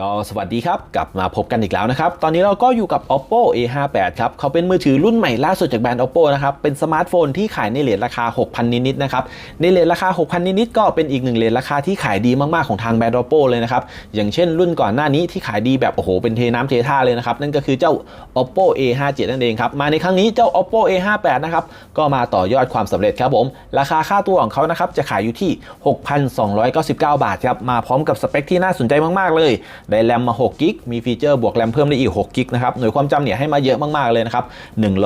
ก็สวัสดีครับ กลับมาพบกันอีกแล้วนะครับ ตอนนี้เราก็อยู่กับ oppo a58 ครับเขาเป็นมือถือรุ่นใหม่ล่าสุดจากแบรนด์ oppo นะครับ เป็นสมาร์ทโฟนที่ขายในเลทราคา 6,000 นิดๆนะครับ ในเลทราคา 6,000 นิดๆก็เป็นอีกหนึ่งเลทราคาที่ขายดีมากๆของทางแบรนด์ oppo เลยนะครับ อย่างเช่นรุ่นก่อนหน้านี้ที่ขายดีแบบโอ้โหเป็นเทน้ำเทท่าเลยนะครับ นั่นก็คือเจ้า oppo a57 นั่นเองครับ มาในครั้งนี้เจ้า oppo a58 นะครับ ก็มาต่อยอดความสำเร็จครับผม ราคาค่าตัวของเขานะครับจะขายอยู่ที่ 6,299 บาทครับ มาพร้อมกับสเปคที่น่าสนใจมากๆเลยได้แรมมา6กิกมีฟีเจอร์บวกแรมเพิ่มได้อีก6กิกนะครับหน่วยความจำเนี่ยให้มาเยอะมากๆเลยนะครับ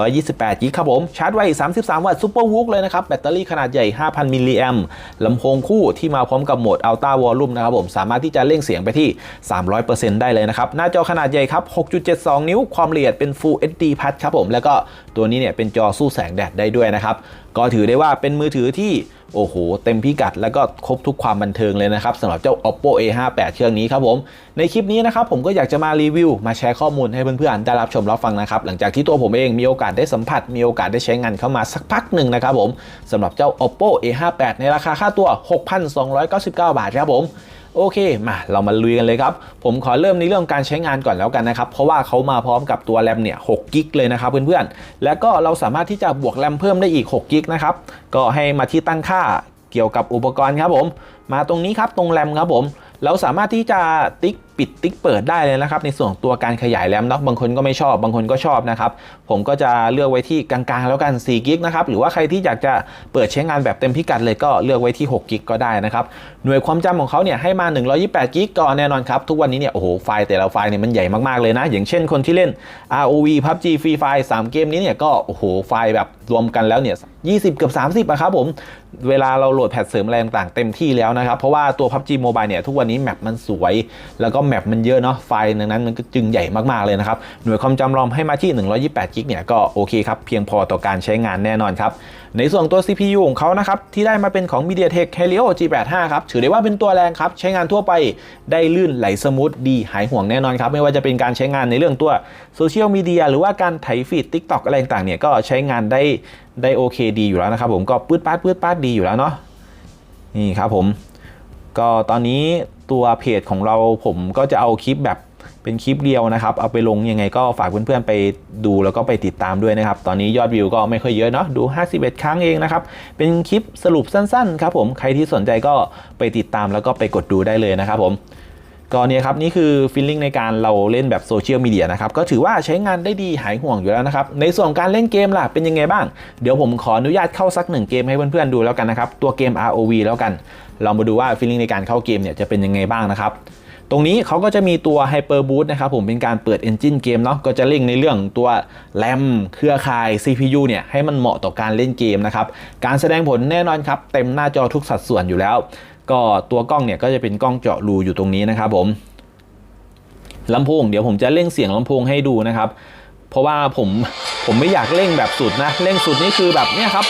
128กิกครับผมชาร์จไว33 วัตต์ซูเปอร์วูกเลยนะครับแบตเตอรี่ขนาดใหญ่ 5,000มิลลิแอมลำโพงคู่ที่มาพร้อมกับโหมด Ultra Volume นะครับผมสามารถที่จะเร่งเสียงไปที่ 300%ได้เลยนะครับหน้าจอขนาดใหญ่ครับ6.72 นิ้วความละเอียดเป็น Full HD Plus ครับผมแล้วก็ตัวนี้เนี่ยเป็นจอสู้แสงแดดได้ด้วยนะครับก็ถือได้ว่าเป็นมือถือที่ โอ้โห เต็มพิกัดแล้วก็ครบทุกความบันเทิงเลยนะครับสำหรับเจ้า oppo a58 เครื่องนี้ครับผม ในคลิปนี้นะครับผมก็อยากจะมารีวิว มาแชร์ข้อมูลให้เพื่อนๆได้รับชมรับฟังนะครับ หลังจากที่ตัวผมเองมีโอกาสได้สัมผัส มีโอกาสได้ใช้งานเข้ามาสักพักหนึ่งนะครับผมสำหรับเจ้า oppo a58 ในราคาค่าตัว 6,299 บาทครับผม โอเคมาเรามาลุยกันเลยครับ ผมขอเริ่มในเรื่องการใช้งานก่อนแล้วกันนะครับ เพราะว่าเขามาพร้อมกับตัวแรมเนี่ย6กิกเลยนะครับเพื่อนๆ แล้วก็เราสามารถที่จะบวกแรมเพิ่มได้อีก6กิกนะครับ ก็ให้มาที่ตั้งค่าเกี่ยวกับอุปกรณ์ครับผม มาตรงนี้ครับตรงแรมครับผม เราสามารถที่จะติ๊กปิดติ๊กเปิดได้เลยนะครับ ในส่วนตัวการขยายแรมเนาะบางคนก็ไม่ชอบ บางคนก็ชอบนะครับ ผมก็จะเลือกไว้ที่กลางๆ แล้วกัน4กิกนะครับ หรือว่าใครที่อยากจะเปิดใช้งานแบบเต็มพิกัดเลยก็เลือกไว้ที่6กิกก็ได้นะครับ หน่วยความจำของเขาเนี่ยให้มา 128กิกก็แน่นอนครับ ทุกวันนี้เนี่ยโอ้โหไฟล์แต่ละไฟล์เนี่ยมันใหญ่มากๆเลยนะ อย่างเช่นคนที่เล่น ROV PUBG Free Fire 3เกมนี้เนี่ยก็โอ้โหไฟล์แบบรวมกันแล้วเนี่ย20กับ30อะครับผม เวลาเราโหลดแพทเสริมอะไรต่างๆเต็มที่แล้วนะครับ เพราะว่าตัว PUBG Mobile เนี่ยทุกวันนี้แมปมันสวย แล้วก็แมปมันเยอะเนาะไฟล์ดังนั้นมันก็จึงใหญ่มากๆเลยนะครับ หน่วยความจำรอมให้มาที่ 128 กิกเนี่ยก็โอเคครับ เพียงพอต่อการใช้งานแน่นอนครับ ในส่วนตัว CPU ของเขานะครับ ที่ได้มาเป็นของ MediaTek Helio G85 ครับถือได้ว่าเป็นตัวแรงครับ ใช้งานทั่วไปได้ลื่นไหลสมูทดีหายห่วงแน่นอนครับ ไม่ว่าจะเป็นการใช้งานในเรื่องตัวโซเชียลมีเดียหรือว่าการไถฟีด TikTok อะไรต่างๆเนี่ยก็ใช้งานได้ได้โอเคดีอยู่แล้วนะครับผมก็ปื๊ดปาดปื๊ดปาดดีอยู่แล้วเนาะนี่ครับผมก็ตอนนี้ ตัวเพจของเราผมก็จะเอาคลิปแบบเป็นคลิปเดียวนะครับ เอาไปลงยังไงก็ฝากเพื่อนๆไปดูแล้วก็ไปติดตามด้วยนะครับ ตอนนี้ยอดวิวก็ไม่ค่อยเยอะเนาะดู 51 ครั้งเองนะครับ เป็นคลิปสรุปสั้นๆครับผม ใครที่สนใจก็ไปติดตามแล้วก็ไปกดดูได้เลยนะครับผม ก็เนี่ยครับนี่คือฟีลลิ่งในการเราเล่นแบบโซเชียลมีเดียนะครับก็ถือว่าใช้งานได้ดีหายห่วงอยู่แล้วนะครับในส่วนของการเล่นเกมล่ะเป็นยังไงบ้าง เดี๋ยวผมขออนุญาตเข้าสักหนึ่งเกมให้เพื่อนๆดูแล้วกันนะครับตัวเกม ROV แล้วกันเรามาดูว่าฟีลลิ่งในการเข้าเกมเนี่ยจะเป็นยังไงบ้างนะครับตรงนี้เขาก็จะมีตัว Hyper Boost นะครับผมเป็นการเปิด Engine เกมเนาะก็จะเร่งในเรื่องตัวแรมเครือข่าย CPU เนี่ยให้มันเหมาะต่อการเล่นเกมนะครับการแสดงผลแน่นอนครับเต็มหน้าจอทุกสัดส่วนอยู่แล้ว ก็ตัวกล้องเนี่ยก็จะเป็นกล้องเจาะรูอยู่ตรงนี้นะครับผมลำโพงเดี๋ยวผมจะเร่งเสียงลำโพงให้ดูนะครับ เพราะว่าผมผมไม่อยากเร่งแบบสุดนะ เร่งสุดนี่คือแบบเนี่ยครับ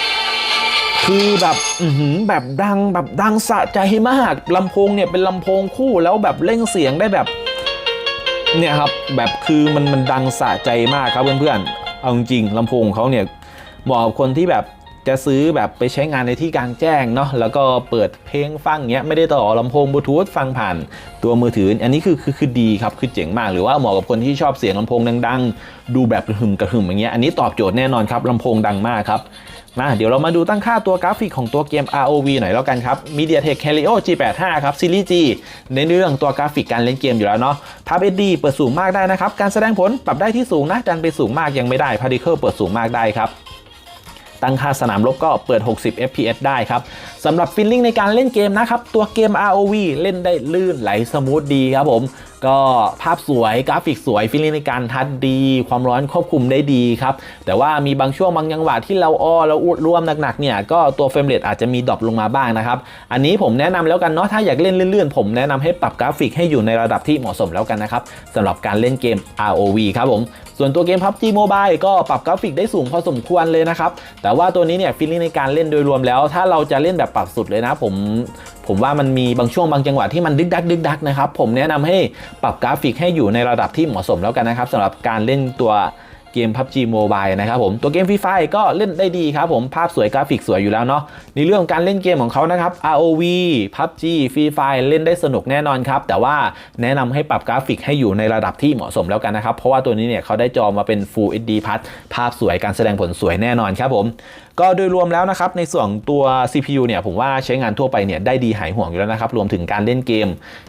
300%คือแบบอื้อหือแบบดังแบบดังสะใจมากลำโพงเนี่ยเป็นลำโพงคู่แล้วแบบเร่งเสียงได้แบบเนี่ยครับแบบคือมันมันดังสะใจมากครับเพื่อนๆเอาจริงๆลำโพงเขาเนี่ยเหมาะกับคนที่แบบ จะซื้อแบบไปใช้งานในที่กลางแจ้งเนาะแล้วก็เปิดเพลงฟังเงี้ยไม่ได้ต่อลำโพงบลูทูธฟังผ่านตัวมือถือ อันนี้คือคือคือดีครับคือเจ๋งมากหรือว่าเหมาะกับคนที่ชอบเสียงลำโพงดังๆ ดูแบบกระหึ่มกระหึ่มอย่างเงี้ยอันนี้ตอบโจทย์แน่นอนครับลำโพงดังมากครับมาเดี๋ยวเรามาดูตั้งค่าตัวกราฟิกของตัวเกม ROV หน่อยแล้วกันครับ MediaTek Helio G85 ครับซีรีส์ G ในเรื่องตัวกราฟิกการเล่นเกมอยู่แล้วเนาะ Pub HD เปิดสูงมากได้นะครับ การแสดงผลปรับได้ที่สูงนะดันไปสูงมากยังไม่ได้ Particle เปิดสูงมากได้ครับ ตั้งค่าสนามรบก็เปิด 60 fps ได้ครับสำหรับฟิลลิ่งในการเล่นเกมนะครับ ตัวเกม ROV เล่นได้ลื่นไหลสมูทดีครับผม ก็ภาพสวยกราฟิกสวยฟิลลิ่งในการทัดดี ความร้อนควบคุมได้ดีครับแต่ว่ามีบางช่วงบางจังหวะที่เราอ้อแล้วอุดรวมหนักๆเนี่ยก็ตัวเฟรมเรทอาจจะมีดรอปลงมาบ้างนะครับอันนี้ผมแนะนำแล้วกันเนาะถ้าอยากเล่นเลื่อนๆผมแนะนำให้ปรับกราฟิกให้อยู่ในระดับที่เหมาะสมแล้วกันนะครับสำหรับการเล่นเกม ROV ครับผมส่วนตัวเกม PUBG Mobile ก็ปรับกราฟิกได้สูงพอสมควรเลยนะครับแต่ว่าตัวนี้เนี่ยฟีลลิ่งในการเล่นโดยรวมแล้ว ถ้าเราจะเล่นแบบปรับสุดเลยนะผม ผมว่ามันมีบางช่วงบางจังหวะที่มันดึกดักดึกดักนะครับผมแนะนำให้ปรับกราฟิกให้อยู่ในระดับที่เหมาะสมแล้วกันนะครับสำหรับการเล่นตัวเกม PUBG Mobile นะครับผมตัวเกม Free Fire ก็เล่นได้ดีครับผมภาพสวยกราฟิกสวยอยู่แล้วเนาะในเรื่องการเล่นเกมของเขานะครับ ROV PUBG Free Fire เล่นได้สนุกแน่นอนครับ แต่ว่าแนะนำให้ปรับกราฟิกให้อยู่ในระดับที่เหมาะสมแล้วกันนะครับ เพราะว่าตัวนี้เนี่ยเขาได้จอมาเป็น Full HD Plus ภาพสวยการแสดงผลสวยแน่นอนครับผมก็โดยรวมแล้วนะครับในส่วนตัว CPU เนี่ยผมว่าใช้งานทั่วไปเนี่ยได้ดีหายห่วงอยู่แล้วนะครับรวมถึงการเล่นเกม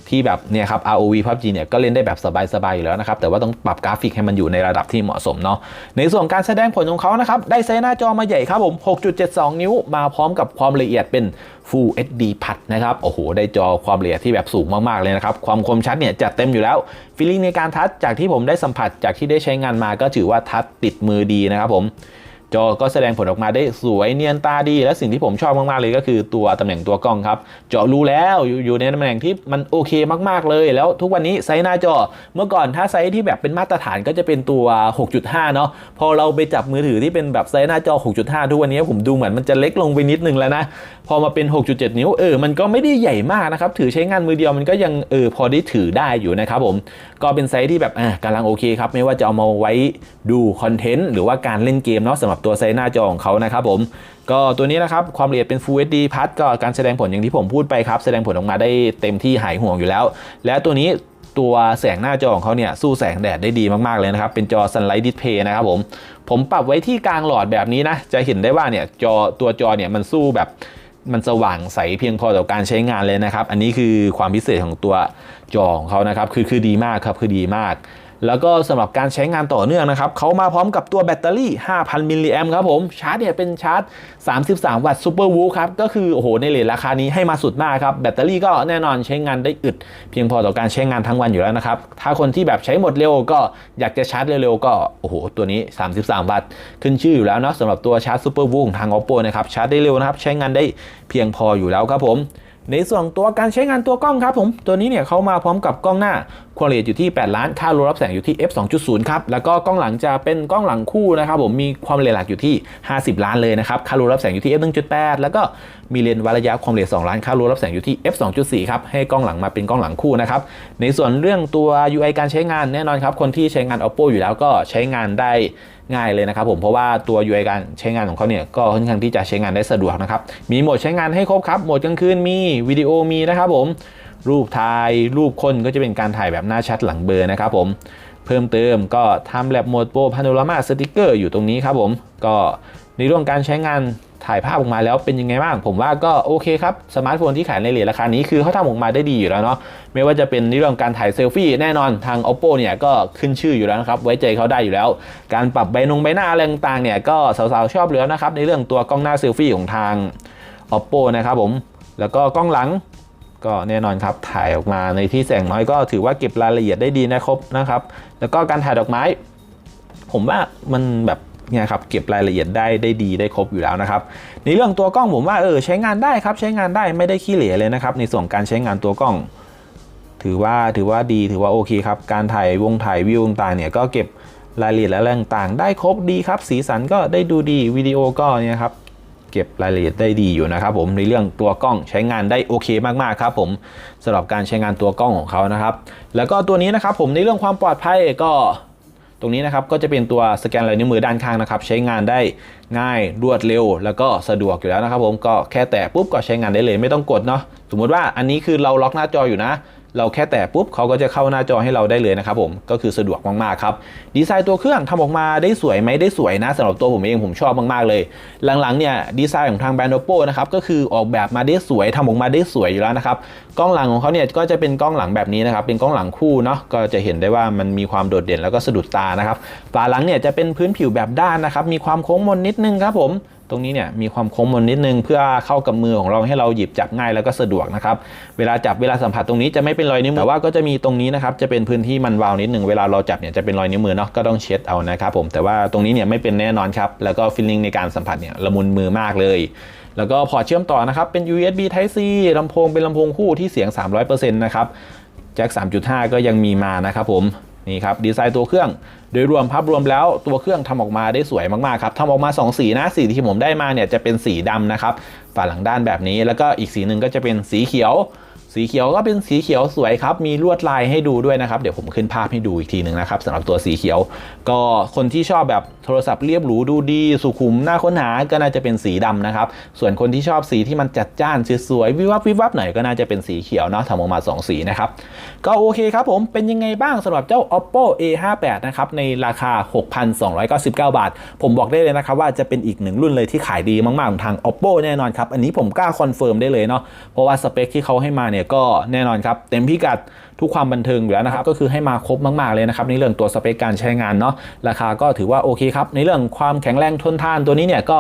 ที่แบบเนี่ยครับ ROV PUBG เนี่ยก็เล่นได้แบบสบายๆอยู่แล้วนะครับแต่ว่าต้องปรับกราฟิกให้มันอยู่ในระดับที่เหมาะสมเนาะในส่วนการแสดงผลของเขานะครับได้ไซส์หน้าจอมาใหญ่ครับผม 6.72 นิ้วมาพร้อมกับความละเอียดเป็น Full HD พัดนะครับโอ้โหได้จอความละเอียดที่แบบสูงมากๆเลยนะครับความคมชัดเนี่ยจัดเต็มอยู่แล้วฟีลลิ่งในการทัชจากที่ผมได้สัมผัสจากที่ได้ใช้งานมาก็ถือว่าทัชติดมือดีนะครับผม จอก็แสดงผลออกมาได้สวยเนียนตาดี และสิ่งที่ผมชอบมาก ๆ เลยก็คือตัวตำแหน่งตัวกล้องครับจาะรูแล้วอยู่ในตำแหน่งที่มันโอเคมาก ๆ เลย แล้วทุกวันนี้ไซส์หน้าจอ เมื่อก่อนถ้าไซส์ที่แบบเป็นมาตรฐานก็จะเป็นตัว 6.5 เนาะพอเราไปจับมือถือที่เป็นแบบไซส์หน้าจอ 6.5 ทุกวันนี้ผมดูเหมือนมันจะเล็กลงไปนิดนึงแล้วนะ พอมาเป็น 6.7 นิ้วเออมันก็ไม่ได้ใหญ่มากนะครับถือใช้งานมือเดียวมันก็ยังเออพอได้ถือได้อยู่นะครับผมก็เป็นไซส์ที่แบบอะกำลังโอเคครับไม่ว่าจะเอามาไว้ดูคอนเทนต์หรือว่าการเล่นเกมเนาะสำหรับตัวไซส์หน้าจอของเขานะครับผมก็ตัวนี้นะครับความละเอียดเป็น Full HD พัดก็การแสดงผลอย่างที่ผมพูดไปครับ แสดงผลออกมาได้เต็มที่หายห่วงอยู่แล้ว และตัวนี้ตัวแสงหน้าจอของเขาเนี่ยสู้แสงแดดได้ดีมาก ๆ เลยนะครับ เป็นจอ Sunlight Display นะครับผมผมปรับไว้ที่กลางหลอดแบบนี้นะ จะเห็นได้ว่าเนี่ยจอตัวจอเนี่ยมันสู้แบบมันสว่างใสเพียงพอต่อการใช้งานเลยนะครับ อันนี้คือความพิเศษของตัวจอของเขานะครับ คือคือดีมากครับ คือดีมาก แล้วก็สำหรับการใช้งานต่อเนื่องนะครับเขามาพร้อมกับตัวแบตเตอรี่ 5,000 มิลลิแอมครับผมชาร์จเนี่ยเป็นชาร์จ 33 วัตต์ซูเปอร์วูครับก็คือโอ้โหในเลทราคานี้ให้มาสุดมากครับแบตเตอรี่ก็แน่นอนใช้งานได้อึด เพียงพอต่อการใช้งานทั้งวันอยู่แล้วนะครับถ้าคนที่แบบใช้หมดเร็วก็อยากจะชาร์จเร็วๆก็โอ้โหตัวนี้ 33 วัตต์ขึ้นชื่ออยู่แล้วเนาะสำหรับตัวชาร์จซูเปอร์วูของทาง oppo นะครับชาร์จได้เร็วนะครับใช้งานได้เพียงพออยู่แล้วครับผม ในส่วนตัวการใช้งานตัวกล้องครับผม ตัวนี้เนี่ยเขามาพร้อมกับกล้องหน้าความละเอียดอยู่ที่ 8 ล้าน ค่ารูรับแสงอยู่ที่ f 2.0 ครับ แล้วก็กล้องหลังจะเป็นกล้องหลังคู่นะครับผม มีความละเอียดหลักอยู่ที่ 50 ล้านเลยนะครับ ค่ารูรับแสงอยู่ที่ f 1.8 แล้วก็ มีเลนส์วัดระยะความละเอียด2ล้านค่ารูรับแสงอยู่ที่ f 2.4ครับให้กล้องหลังมาเป็นกล้องหลังคู่นะครับในส่วนเรื่องตัว UI การใช้งานแน่นอนครับคนที่ใช้งาน oppo อยู่แล้วก็ใช้งานได้ง่ายเลยนะครับผมเพราะว่าตัว UI การใช้งานของเขาเนี่ยก็ค่อนข้างที่จะใช้งานได้สะดวกนะครับมีโหมดใช้งานให้ครบครับโหมดกลางคืนมีวิดีโอมีนะครับผมรูปถ่ายรูปคนก็จะเป็นการถ่ายแบบหน้าชัดหลังเบลอร์นะครับผมเพิ่มเติมก็ทำแลบโหมดโปรพาโนรามาสติกเกอร์อยู่ตรงนี้ครับผมก็ในเรื่องการใช้งาน ถ่ายภาพออกมาแล้วเป็นยังไงบ้าง ผมว่าก็โอเคครับ สมาร์ทโฟนที่ขายในเรทราคานี้คือเขาทำออกมาได้ดีอยู่แล้วเนาะไม่ว่าจะเป็นเรื่องการถ่ายเซลฟี่แน่นอนทาง oppo เนี่ยก็ขึ้นชื่ออยู่แล้วนะครับ ไว้ใจเขาได้อยู่แล้ว การปรับใบนงใบหน้าอะไรต่างๆเนี่ยก็สาวๆชอบเลยนะครับในเรื่องตัวกล้องหน้าเซลฟี่ของทาง oppo นะครับผมแล้วก็กล้องหลังก็แน่นอนครับถ่ายออกมาในที่แสงน้อยก็ถือว่าเก็บรายละเอียดได้ดีนะครับนะครับ แล้วก็การถ่ายดอกไม้ ผมว่ามันแบบ เนี่ยครับเก็บรายละเอียดได้ได้ดีได้ครบอยู่แล้วนะครับในเรื่องตัวกล้องผมว่าเออใช้งานได้ครับใช้งานได้ไม่ได้ขี้เหร่เลยนะครับในส่วนการใช้งานตัวกล้อง ถือว่าถือว่าดีถือว่าโอเคครับการถ่ายวงถ่ายวิวต่างเนี่ยก็เก็บรายละเอียดและแรงต่างได้ครบดีครับ สีสันก็ได้ดูดีวิดีโอก็เนี่ยครับเก็บรายละเอียดได้ดีอยู่นะครับผมในเรื่องตัวกล้องใช้งานได้โอเคมากๆครับผมสำหรับการใช้งานตัวกล้องของเขานะครับ แล้วก็ตัวนี้นะครับผมในเรื่องความปลอดภัยก็ ตรงนี้นะครับก็จะเป็นตัวสแกนลายนิ้วมือด้านข้างนะครับ ใช้งานได้ง่ายรวดเร็ว แล้วก็สะดวกอยู่แล้วนะครับ ผมก็แค่แตะปุ๊บก็ใช้งานได้เลยไม่ต้องกดเนาะสมมติว่าอันนี้คือเราล็อกหน้าจออยู่นะ เราแค่แตะปุ๊บเขาก็จะเข้าหน้าจอให้เราได้เลยนะครับผมก็คือสะดวกมากๆครับดีไซน์ตัวเครื่องทำออกมาได้สวยไหมได้สวยนะสำหรับตัวผมเองผมชอบมากๆเลย หลังๆเนี่ยดีไซน์ของทางแบรนด์ oppo นะครับก็คือออกแบบมาได้สวยทำออกมาได้สวยอยู่แล้วนะครับกล้องหลังของเขาเนี่ยก็จะเป็นกล้องหลังแบบนี้นะครับเป็นกล้องหลังคู่เนาะก็จะเห็นได้ว่ามันมีความโดดเด่นแล้วก็สะดุดตานะครับฝาหลังเนี่ยจะเป็นพื้นผิวแบบด้านนะครับมีความโค้งมนนิดนึงครับผม รงนี้เนี่ยมีความโค้งมนนิดนึงเพื่อเข้ากับมือของเราให้เราหยิบจับง่ายแล้วก็สะดวกนะครับเวลาจับเวลาสัมผัสตรงนี้จะไม่เป็นรอยนิ้วมือแต่ว่าก็จะมีตรงนี้นะครับจะเป็นพื้นที่มันวาวนิดนึงเวลาเราจับเนี่ยจะเป็นรอยนิ้วมือเนาะก็ต้องเช็ดเอานะครับผมแต่ว่าตรงนี้เนี่ยไม่เป็นแน่นอนครับแล้วก็ฟีลลิ่งในการสัมผัสเนี่ยละมุนมือมากเลยแล้วก็พอเชื่อมต่อนะครับ เป็น USB Type C ลำโพงเป็นลำโพงคู่ที่เสียง 300%นะครับ แจ็ค 3.5 ก็ยังมีมานะครับผม นี่ครับ ดีไซน์ตัวเครื่อง โดยรวมภาพรวมแล้วตัวเครื่องทำออกมาได้สวยมากๆครับทำออกมา 2 สีนะสีที่ผมได้มาเนี่ยจะเป็นสีดำนะครับฝาหลังด้านแบบนี้ แล้วก็อีกสีหนึ่งก็จะเป็นสีเขียว สีเขียวก็เป็นสีเขียวสวยครับ มีลวดลายให้ดูด้วยนะครับ เดี๋ยวผมขึ้นภาพให้ดูอีกทีหนึ่งนะครับสำหรับตัวสีเขียว ก็คนที่ชอบแบบโทรศัพท์เรียบหรูดูดี สุขุมน่าค้นหาก็น่าจะเป็นสีดำนะครับ ส่วนคนที่ชอบสีที่มันจัดจ้านสวยๆวิวับวิวับหน่อยก็น่าจะเป็นสีเขียวเนาะทำออกมา 2 สีนะครับ ก็โอเคครับผมเป็นยังไงบ้างสำหรับเจ้า oppo a58 นะครับในราคา 6,299 บาท ผมบอกได้เลยนะครับว่าจะเป็นอีกหนึ่งรุ่นเลยที่ขายดีมากๆของทาง oppo แน่นอนครับอันนี้ผมกล้าคอนเฟิร์มได้เลยเนาะเพราะว่าสเปคที่เขาให้มาเนี่ยก็แน่นอนครับ เต็มพิกัด ทุกความบันเทิงอยู่แล้วนะครับก็คือให้มาครบมากๆเลยนะครับในเรื่องตัวสเปคการใช้งานเนาะราคาก็ถือว่าโอเคครับในเรื่องความแข็งแรงทนทานตัวนี้เนี่ยก็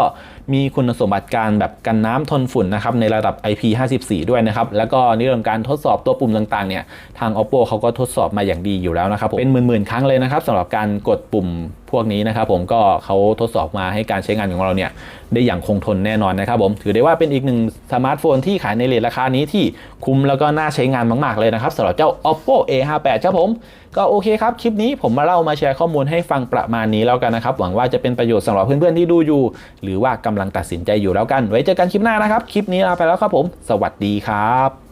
มีคุณสมบัติการแบบกันน้ำทนฝุ่นนะครับในระดับ IP54 ด้วยนะครับแล้วก็ในเรื่องการทดสอบตัวปุ่มต่างๆเนี่ยทาง oppo เขาก็ทดสอบมาอย่างดีอยู่แล้วนะครับผมเป็นหมื่นๆครั้งเลยนะครับสำหรับการกดปุ่มพวกนี้นะครับผมก็เขาทดสอบมาให้การใช้งานของเราเนี่ยได้อย่างคงทนแน่นอนนะครับผมถือได้ว่าเป็นอีกหนึ่งสมาร์ทโฟนที่ขายในเรทราคานี้ที่คุ้มแล้วก็น่าใช้งานมาก ๆเลยนะครับสำหรับเจ้า oppo a58 ครับผม ก็โอเคครับ คลิปนี้ผมมาเล่ามาแชร์ข้อมูลให้ฟังประมาณนี้แล้วกันนะครับ หวังว่าจะเป็นประโยชน์สำหรับเพื่อนๆที่ดูอยู่ หรือว่ากำลังตัดสินใจอยู่แล้วกัน ไว้เจอกันคลิปหน้านะครับ คลิปนี้ลาไปแล้วครับผม สวัสดีครับ